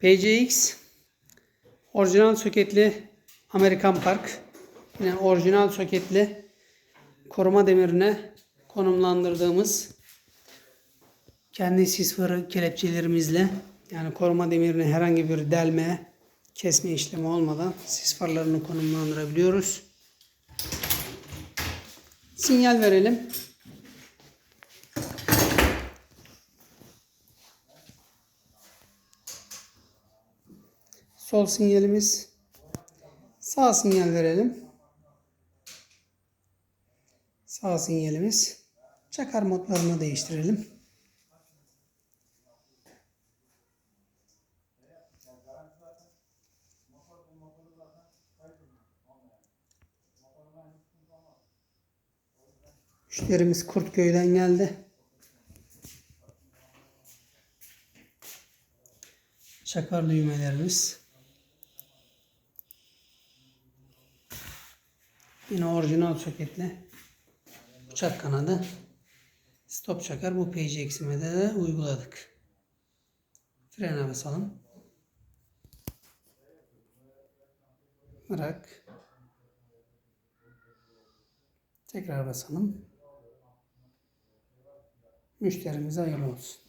PCX orijinal soketli Amerikan Park. Yine orijinal soketli koruma demirine konumlandırdığımız kendi sis farı kelepçelerimizle yani koruma demirine herhangi bir delme, kesme işlemi olmadan sis farlarını konumlandırabiliyoruz. Sinyal verelim. Sol sinyalimiz. Sağ sinyal verelim. Sağ sinyalimiz. Çakar modlarını değiştirelim. Müşterimiz Kurtköy'den geldi. Çakar düğmelerimiz. Yine orijinal soketli bıçak kanadı. Stop çakar bu PCX'ime de uyguladık. Frene basalım. Bırak. Tekrar basalım. Müşterimize hayırlı olsun.